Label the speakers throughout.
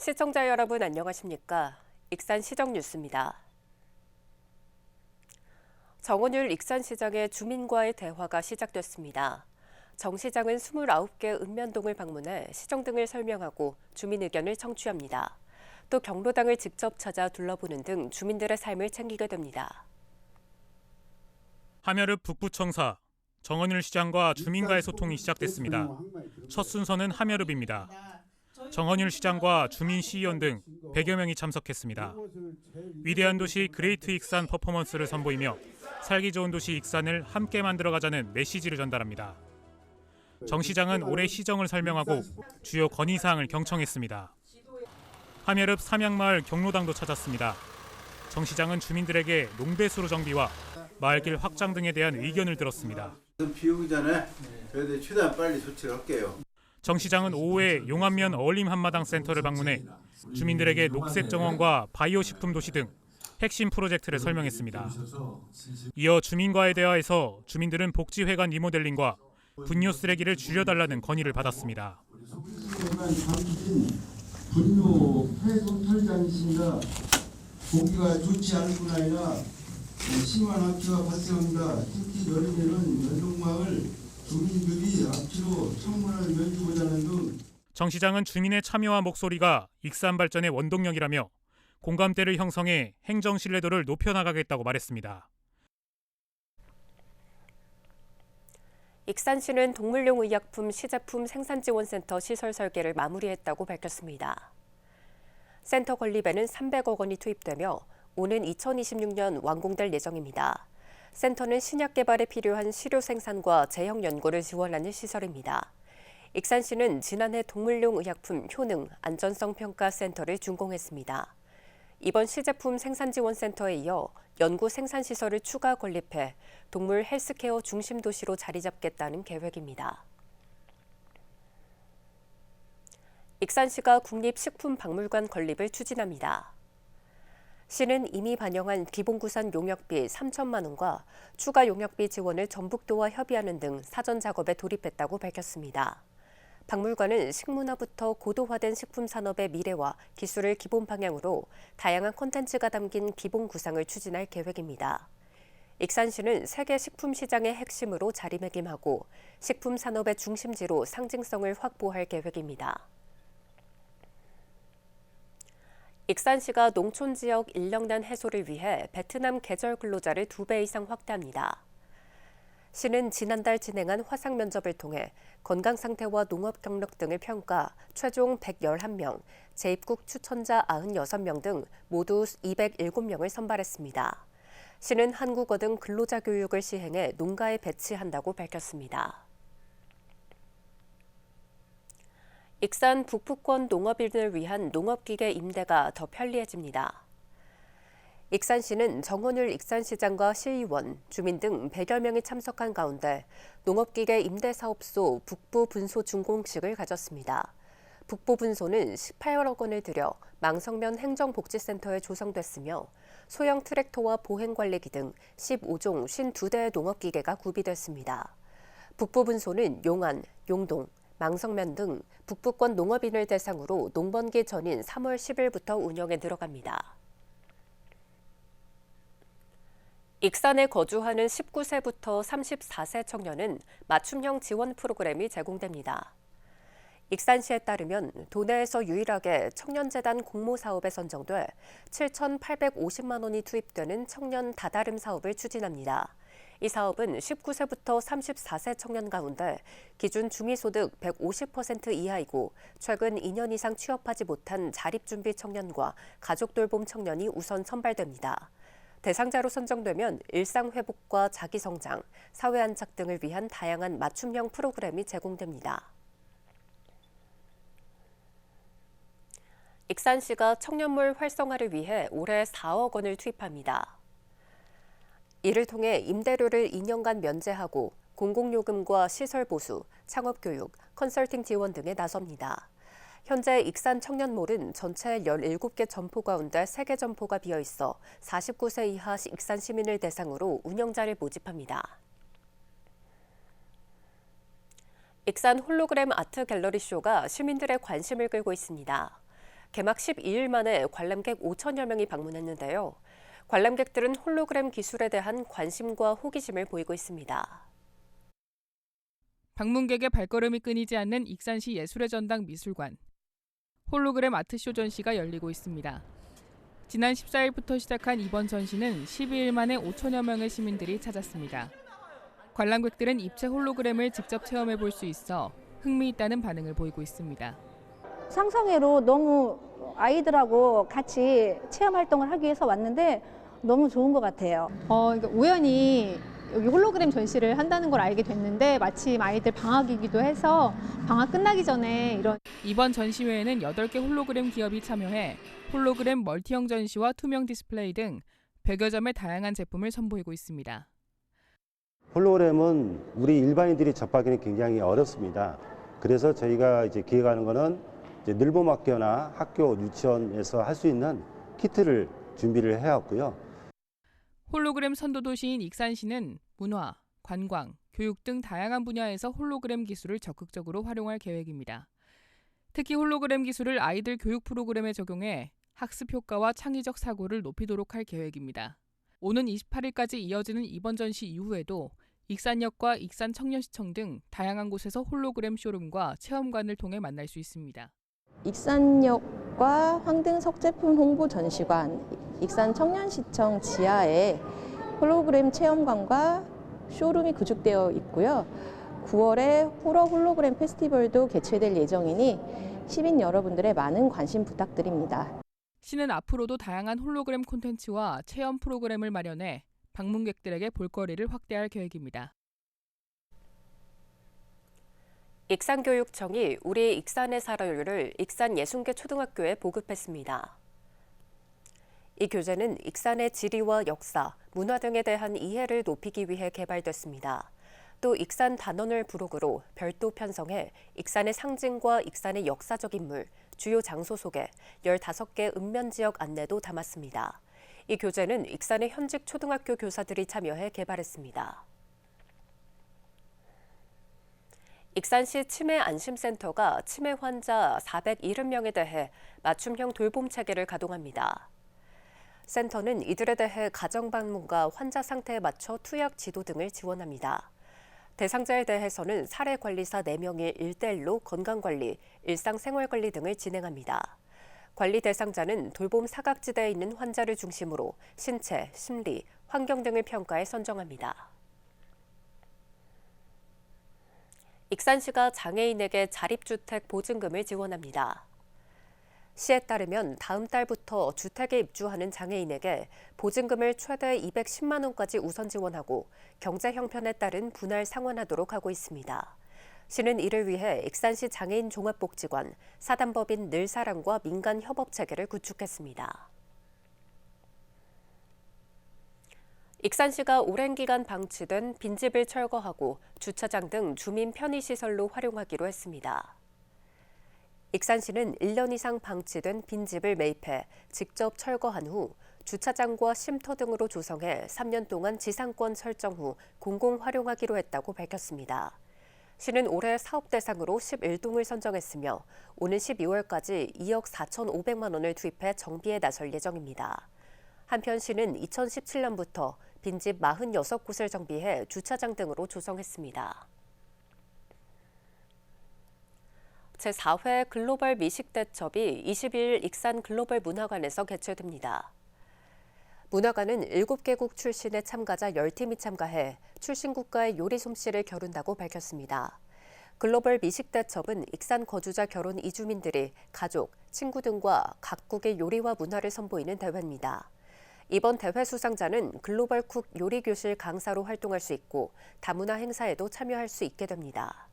Speaker 1: 시청자 여러분 안녕하십니까? 익산 시정 뉴스입니다. 정원율 익산시장의 주민과의 대화가 시작됐습니다. 정 시장은 29개 읍면동을 방문해 시정 등을 설명하고 주민 의견을 청취합니다. 또 경로당을 직접 찾아 둘러보는 등 주민들의 삶을 챙기게 됩니다.
Speaker 2: 함여읍 북부청사 정원율 시장과 주민과의 소통이 시작됐습니다. 첫 순서는 함여읍입니다. 정원율 시장과 주민 시의원 등 100여 명이 참석했습니다. 위대한 도시 그레이트 익산 퍼포먼스를 선보이며 살기 좋은 도시 익산을 함께 만들어가자는 메시지를 전달합니다. 정 시장은 올해 시정을 설명하고 주요 건의사항을 경청했습니다. 함여읍 삼양마을 경로당도 찾았습니다. 정 시장은 주민들에게 농배수로 정비와 마을길 확장 등에 대한 의견을 들었습니다.
Speaker 3: 비 오기 전에 저희들 최대한 빨리 조치를 할게요.
Speaker 2: 정 시장은 오후에 용안면 어울림 한마당 센터를 방문해 주민들에게 녹색 정원과 바이오 식품 도시 등 핵심 프로젝트를 설명했습니다. 이어 주민과의 대화에서 주민들은 복지회관 리모델링과 분뇨 쓰레기를 줄여달라는 건의를 받았습니다.
Speaker 4: 분뇨 폐손 털장신가 공기가 좋지 않을 아니라 심한 악취가 발생합니다. 특히 여름에는 연동마을 주민들이 악취로 창문을 열주고자 하는 등
Speaker 2: 정 시장은 주민의 참여와 목소리가 익산 발전의 원동력이라며 공감대를 형성해 행정 신뢰도를 높여나가겠다고 말했습니다.
Speaker 1: 익산시는 동물용 의약품 시제품 생산지원센터 시설 설계를 마무리했다고 밝혔습니다. 센터 건립에는 300억 원이 투입되며 오는 2026년 완공될 예정입니다. 센터는 신약 개발에 필요한 시료 생산과 제형 연구를 지원하는 시설입니다. 익산시는 지난해 동물용 의약품 효능 안전성 평가 센터를 준공했습니다. 이번 시제품 생산지원센터에 이어 연구 생산 시설을 추가 건립해 동물 헬스케어 중심 도시로 자리 잡겠다는 계획입니다. 익산시가 국립식품박물관 건립을 추진합니다. 시는 이미 반영한 기본구산 용역비 3천만 원과 추가 용역비 지원을 전북도와 협의하는 등 사전 작업에 돌입했다고 밝혔습니다. 박물관은 식문화부터 고도화된 식품 산업의 미래와 기술을 기본 방향으로 다양한 콘텐츠가 담긴 기본 구상을 추진할 계획입니다. 익산시는 세계 식품 시장의 핵심으로 자리매김하고 식품 산업의 중심지로 상징성을 확보할 계획입니다. 익산시가 농촌 지역 인력난 해소를 위해 베트남 계절 근로자를 두배 이상 확대합니다. 시는 지난달 진행한 화상 면접을 통해 건강 상태와 농업 경력 등을 평가 최종 111명, 재입국 추천자 96명 등 모두 207명을 선발했습니다. 시는 한국어 등 근로자 교육을 시행해 농가에 배치한다고 밝혔습니다. 익산 북부권 농업인을 위한 농업기계 임대가 더 편리해집니다. 익산시는 정원율 익산시장과 시의원, 주민 등 100여 명이 참석한 가운데 농업기계 임대사업소 북부 분소 준공식을 가졌습니다. 북부 분소는 18억 원을 들여 망성면 행정복지센터에 조성됐으며 소형 트랙터와 보행관리기 등 15종 52대의 농업기계가 구비됐습니다. 북부 분소는 용안, 용동, 망성면 등 북부권 농업인을 대상으로 농번기 전인 3월 10일부터 운영에 들어갑니다. 익산에 거주하는 19세부터 34세 청년은 맞춤형 지원 프로그램이 제공됩니다. 익산시에 따르면 도내에서 유일하게 청년재단 공모 사업에 선정돼 7,850만 원이 투입되는 청년 다다름 사업을 추진합니다. 이 사업은 19세부터 34세 청년 가운데 기준 중위소득 150% 이하이고 최근 2년 이상 취업하지 못한 자립준비 청년과 가족 돌봄 청년이 우선 선발됩니다. 대상자로 선정되면 일상 회복과 자기 성장, 사회 안착 등을 위한 다양한 맞춤형 프로그램이 제공됩니다. 익산시가 청년몰 활성화를 위해 올해 4억 원을 투입합니다. 이를 통해 임대료를 2년간 면제하고 공공요금과 시설 보수, 창업교육, 컨설팅 지원 등에 나섭니다. 현재 익산 청년몰은 전체 17개 점포 가운데 3개 점포가 비어 있어 49세 이하 익산 시민을 대상으로 운영자를 모집합니다. 익산 홀로그램 아트 갤러리 쇼가 시민들의 관심을 끌고 있습니다. 개막 12일 만에 관람객 5천여 명이 방문했는데요. 관람객들은 홀로그램 기술에 대한 관심과 호기심을 보이고 있습니다.
Speaker 5: 방문객의 발걸음이 끊이지 않는 익산시 예술의 전당 미술관. 홀로그램 아트쇼 전시가 열리고 있습니다. 지난 14일부터 시작한 이번 전시는 12일 만에 5천여 명의 시민들이 찾았습니다. 관람객들은 입체 홀로그램을 직접 체험해 볼 수 있어 흥미있다는 반응을 보이고 있습니다.
Speaker 6: 상상회로 너무 아이들하고 같이 체험 활동을 하기 위해서 왔는데 너무 좋은 것 같아요.
Speaker 7: 어, 그러니까 우연히 여기 홀로그램 전시를 한다는 걸 알게 됐는데 마침 아이들 방학이기도 해서 방학 끝나기 전에 이런
Speaker 5: 이번 전시회에는 8개 홀로그램 기업이 참여해 홀로그램 멀티형 전시와 투명 디스플레이 등 100여 점의 다양한 제품을 선보이고 있습니다.
Speaker 8: 홀로그램은 우리 일반인들이 접하기는 굉장히 어렵습니다. 그래서 저희가 이제 기획하는 거는 이제 늘보학교나 학교, 유치원에서 할 수 있는 키트를 준비를 해왔고요.
Speaker 5: 홀로그램 선도 도시인 익산시는 문화, 관광, 교육 등 다양한 분야에서 홀로그램 기술을 적극적으로 활용할 계획입니다. 특히 홀로그램 기술을 아이들 교육 프로그램에 적용해 학습 효과와 창의적 사고를 높이도록 할 계획입니다. 오는 28일까지 이어지는 이번 전시 이후에도 익산역과 익산 청년시청 등 다양한 곳에서 홀로그램 쇼룸과 체험관을 통해 만날 수 있습니다.
Speaker 9: 익산역과 황등 석 제품 홍보 전시관, 익산 청년시청 지하에 홀로그램 체험관과 쇼룸이 구축되어 있고요. 9월에 호러 홀로그램 페스티벌도 개최될 예정이니 시민 여러분들의 많은 관심 부탁드립니다.
Speaker 5: 시는 앞으로도 다양한 홀로그램 콘텐츠와 체험 프로그램을 마련해 방문객들에게 볼거리를 확대할 계획입니다.
Speaker 1: 익산교육청이 우리 익산의 살아요를 익산 예순계 초등학교에 보급했습니다. 이 교재는 익산의 지리와 역사, 문화 등에 대한 이해를 높이기 위해 개발됐습니다. 또 익산 단원을 부록으로 별도 편성해 익산의 상징과 익산의 역사적 인물, 주요 장소 소개, 15개 읍면 지역 안내도 담았습니다. 이 교재는 익산의 현직 초등학교 교사들이 참여해 개발했습니다. 익산시 치매 안심센터가 치매 환자 470명에 대해 맞춤형 돌봄 체계를 가동합니다. 센터는 이들에 대해 가정 방문과 환자 상태에 맞춰 투약 지도 등을 지원합니다. 대상자에 대해서는 사례 관리사 4명이 1대1로 건강관리, 일상생활관리 등을 진행합니다. 관리 대상자는 돌봄 사각지대에 있는 환자를 중심으로 신체, 심리, 환경 등을 평가해 선정합니다. 익산시가 장애인에게 자립주택 보증금을 지원합니다. 시에 따르면 다음 달부터 주택에 입주하는 장애인에게 보증금을 최대 210만 원까지 우선 지원하고 경제 형편에 따른 분할 상환하도록 하고 있습니다. 시는 이를 위해 익산시 장애인 종합복지관, 사단법인 늘사랑과 민간 협업 체계를 구축했습니다. 익산시가 오랜 기간 방치된 빈집을 철거하고 주차장 등 주민 편의시설로 활용하기로 했습니다. 익산시는 1년 이상 방치된 빈집을 매입해 직접 철거한 후 주차장과 쉼터 등으로 조성해 3년 동안 지상권 설정 후 공공 활용하기로 했다고 밝혔습니다. 시는 올해 사업 대상으로 11동을 선정했으며 오는 12월까지 2억 4,500만 원을 투입해 정비에 나설 예정입니다. 한편 시는 2017년부터 빈집 46곳을 정비해 주차장 등으로 조성했습니다. 제4회 글로벌 미식대첩이 22일 익산 글로벌 문화관에서 개최됩니다. 문화관은 7개국 출신의 참가자 10팀이 참가해 출신 국가의 요리 솜씨를 겨룬다고 밝혔습니다. 글로벌 미식대첩은 익산 거주자 결혼 이주민들이 가족, 친구 등과 각국의 요리와 문화를 선보이는 대회입니다. 이번 대회 수상자는 글로벌 쿡 요리교실 강사로 활동할 수 있고 다문화 행사에도 참여할 수 있게 됩니다.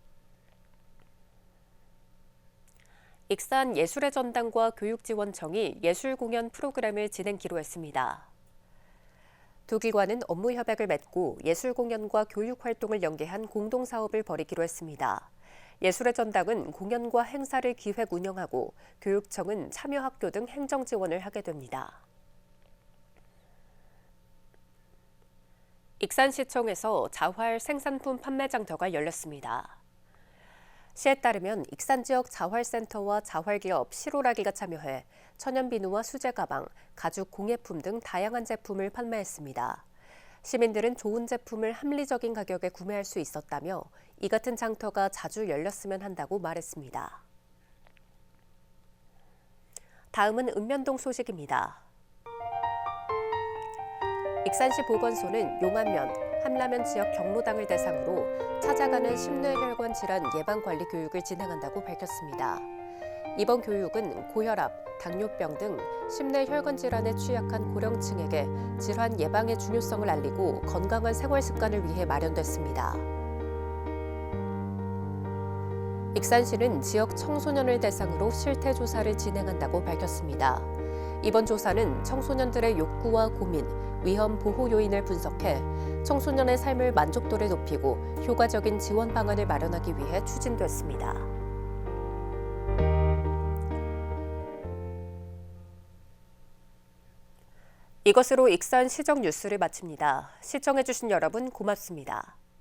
Speaker 1: 익산 예술의 전당과 교육지원청이 예술 공연 프로그램을 진행키로 했습니다. 두 기관은 업무 협약을 맺고 예술 공연과 교육 활동을 연계한 공동 사업을 벌이기로 했습니다. 예술의 전당은 공연과 행사를 기획 운영하고 교육청은 참여 학교 등 행정 지원을 하게 됩니다. 익산시청에서 자활 생산품 판매 장터가 열렸습니다. 시에 따르면 익산 지역 자활센터와 자활기업 시로라기가 참여해 천연 비누와 수제 가방, 가죽 공예품 등 다양한 제품을 판매했습니다. 시민들은 좋은 제품을 합리적인 가격에 구매할 수 있었다며 이 같은 장터가 자주 열렸으면 한다고 말했습니다. 다음은 읍면동 소식입니다. 익산시 보건소는 용안면, 한라면 지역 경로당을 대상으로 찾아가는 심뇌혈관 질환 예방 관리 교육을 진행한다고 밝혔습니다. 이번 교육은 고혈압, 당뇨병 등 심뇌혈관 질환에 취약한 고령층에게 질환 예방의 중요성을 알리고 건강한 생활 습관을 위해 마련됐습니다. 익산시는 지역 청소년을 대상으로 실태 조사를 진행한다고 밝혔습니다. 이번 조사는 청소년들의 욕구와 고민, 위험 보호 요인을 분석해 청소년의 삶을 만족도를 높이고 효과적인 지원 방안을 마련하기 위해 추진됐습니다. 이것으로 익산 시정 뉴스를 마칩니다. 시청해주신 여러분 고맙습니다.